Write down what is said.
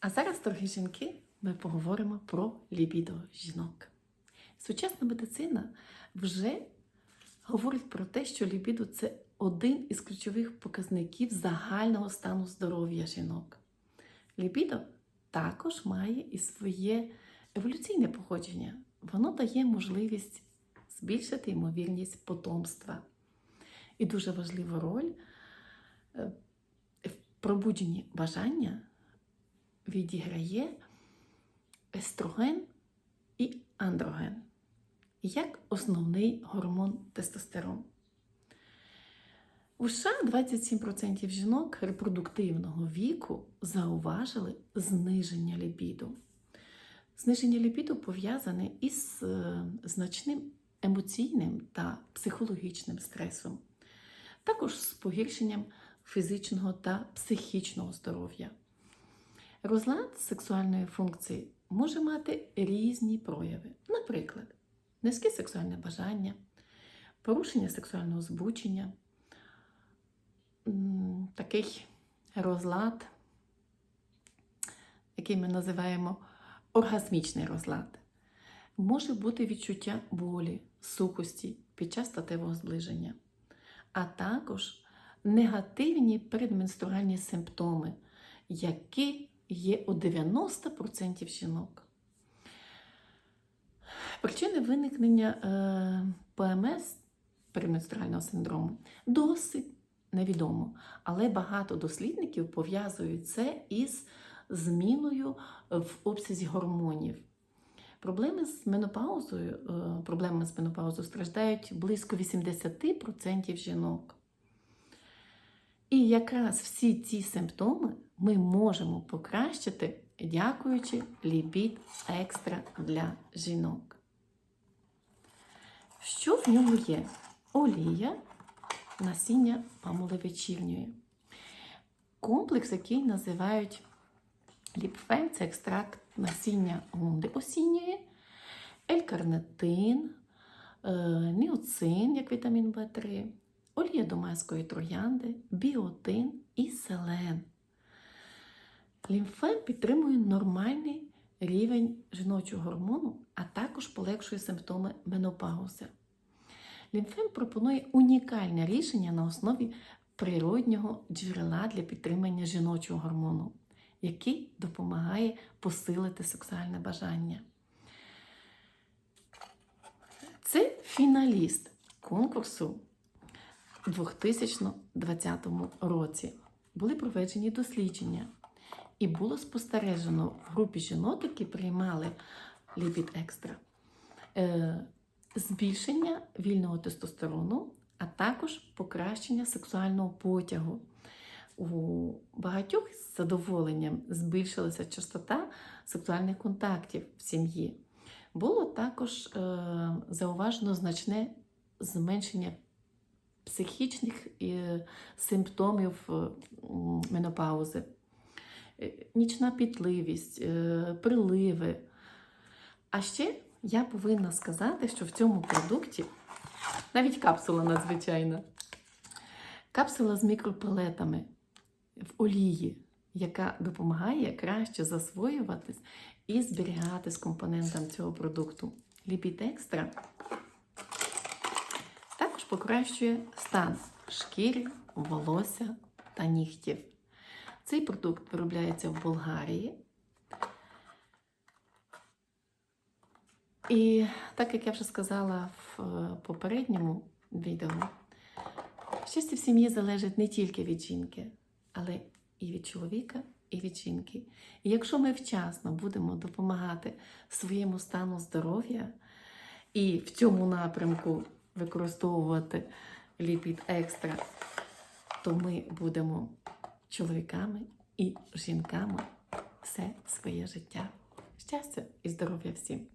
А зараз, дорогі жінки, ми поговоримо про лібідо жінок. Сучасна медицина вже говорить про те, що лібідо це один із ключових показників загального стану здоров'я жінок. Лібідо також має і своє еволюційне походження. Воно дає можливість збільшити ймовірність потомства. І дуже важливу роль е, в пробудженні бажання відіграє естроген і андроген як основний гормон тестостерон. У США 27% жінок репродуктивного віку зауважили зниження лібіду. Зниження лібіду пов'язане із е, значним емоційним та психологічним стресом, також з погіршенням фізичного та психічного здоров'я. Розлад сексуальної функції може мати різні прояви, наприклад, низьке сексуальне бажання, порушення сексуального збучення, такий розлад, який ми називаємо оргазмічний розлад. Може бути відчуття болі, сухості під час статевого зближення, а також негативні передменструальні симптоми, які є у 90% жінок. Причини виникнення е, ПМС передменструального синдрому досить невідомо, але багато дослідників пов'язують це із зміною в обсязі гормонів. Проблеми з менопаузою, е, проблеми з менопаузою страждають близько 80% жінок. І якраз всі ці симптоми ми можемо покращити, дякуючи лібід екстра для жінок. Що в ньому є? Олія, насіння памоливечірньої. Комплекс, який називають ліпфем, це екстракт насіння гунди осінньої, елькарнетин, е, ніоцин, як вітамін В3, олія домаської троянди, біотин і селен. Лімфем підтримує нормальний рівень жіночого гормону, а також полегшує симптоми менопаузи. Лімфем пропонує унікальне рішення на основі природнього джерела для підтримання жіночого гормону, який допомагає посилити сексуальне бажання. Це фіналіст конкурсу у 2020 році. Були проведені дослідження, і було спостережено в групі жінок, які приймали ліпід екстра, е, збільшення вільного тестостерону, а також покращення сексуального потягу. У багатьох з задоволенням збільшилася частота сексуальних контактів в сім'ї. Було також е, зауважено значне зменшення психічних е, симптомів менопаузи, нічна пітливість, е, приливи. А ще я повинна сказати, що в цьому продукті навіть капсула надзвичайна. Капсула з мікропелетами в олії, яка допомагає краще засвоюватись і зберігатись компонентам цього продукту. Ліпід екстра також покращує стан шкіри, волосся та нігтів. Цей продукт виробляється в Болгарії. І так як я вже сказала в е, попередньому відео, щастя в сім'ї залежить не тільки від жінки, але і від чоловіка, і від жінки. І якщо ми вчасно будемо допомагати своєму стану здоров'я і в цьому напрямку використовувати ліпід екстра, то ми будемо чоловіками і жінками все своє життя. Щастя і здоров'я всім!